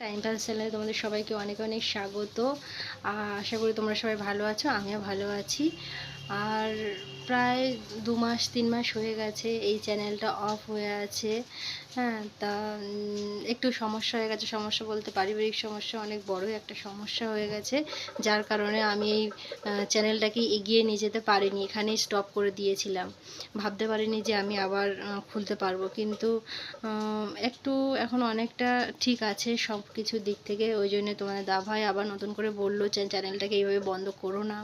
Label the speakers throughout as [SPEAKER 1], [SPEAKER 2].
[SPEAKER 1] Time pass চ্যানেলে তোমাদের সবাইকে অনেক অনেক স্বাগত। আশা করি তোমরা সবাই ভালো আছো, আমিও ভালো আছি। আর প্রায় দু মাস, তিন মাস হয়ে গেছে এই চ্যানেলটা অফ হয়ে আছে। হ্যাঁ তা একটু সমস্যা হয়ে গেছে। সমস্যা বলতে পারিবারিক সমস্যা, অনেক বড়ই একটা সমস্যা হয়ে গেছে। যার কারণে আমি এই চ্যানেলটাকে এগিয়ে নিয়ে যেতে পারিনি। এখানেই স্টপ করে দিয়েছিলাম। ভাবতে পারিনি যে আমি আবার খুলতে পারব। কিন্তু একটু এখন অনেকটা ঠিক আছে সব কিছুর দিক থেকে। ওই জন্য তোমাদের দাভাই আবার নতুন করে বলল চ্যানেলটাকে এইভাবে বন্ধ করো না।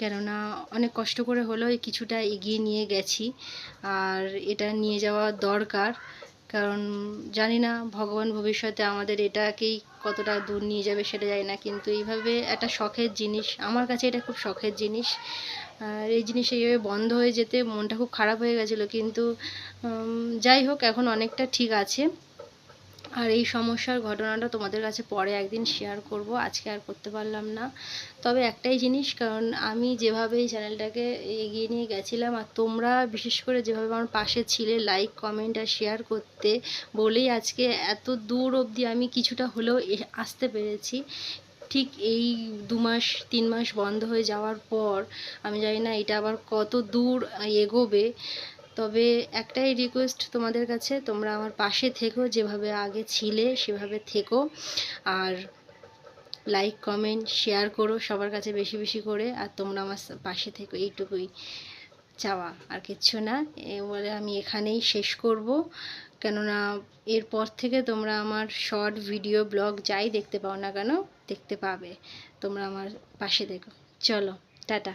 [SPEAKER 1] কেননা অনেক কষ্ট করে হলেও কিছুটা এগিয়ে নিয়ে গেছি। আর এটা নিয়ে যাওয়া দরকার, কারণ জানি না, ভগবান ভবিষ্যতে আমাদের এটাকেই কতটা দূর নিয়ে যাবে সেটা জানি না, কিন্তু এইভাবে একটা শখের জিনিস, আমার কাছে এটা খুব শখের জিনিস। আর এই জিনিস এইভাবে বন্ধ হয়ে যেতে মনটা খুব খারাপ হয়ে গেছিল, কিন্তু যাই হোক, এখন অনেকটা ঠিক আছে। আর এই সমস্যার ঘটনাটা তোমাদের কাছে পরে একদিন শেয়ার করব। আজকে আর করতে পারলাম না। তবে একটাই জিনিস, কারণ আমি যেভাবে এই চ্যানেলটাকে এগিয়ে নিয়ে গেছিলাম, আর তোমরা বিশেষ করে যেভাবে আমার পাশে ছিলে লাইক কমেন্ট আর শেয়ার করতে, বলেই আজকে এত দূর অবধি আমি কিছুটা হলেও আসতে পেরেছি। ঠিক এই দু মাস, তিন মাস বন্ধ হয়ে যাওয়ার পর, আমি জানি না এটা আবার কত দূর এগোবে। তবে একটাই রিকোয়েস্ট তোমাদের কাছে, তোমরা আমার পাশে থেকো, যেভাবে আগে ছিলে সেভাবে থেকো। আর লাইক কমেন্ট শেয়ার করো সবার কাছে বেশি বেশি করে, আর তোমরা আমার পাশে থেকো, এইটুকুই চাওয়া। আর কিচ্ছু না এবারে আমি এখানেই শেষ করব। কেননা এরপর থেকে তোমরা আমার শর্ট ভিডিও ব্লগ যাই দেখতে পাও না কেন, দেখতে পাবে। তোমরা আমার পাশে দেখো চলো, টাটা।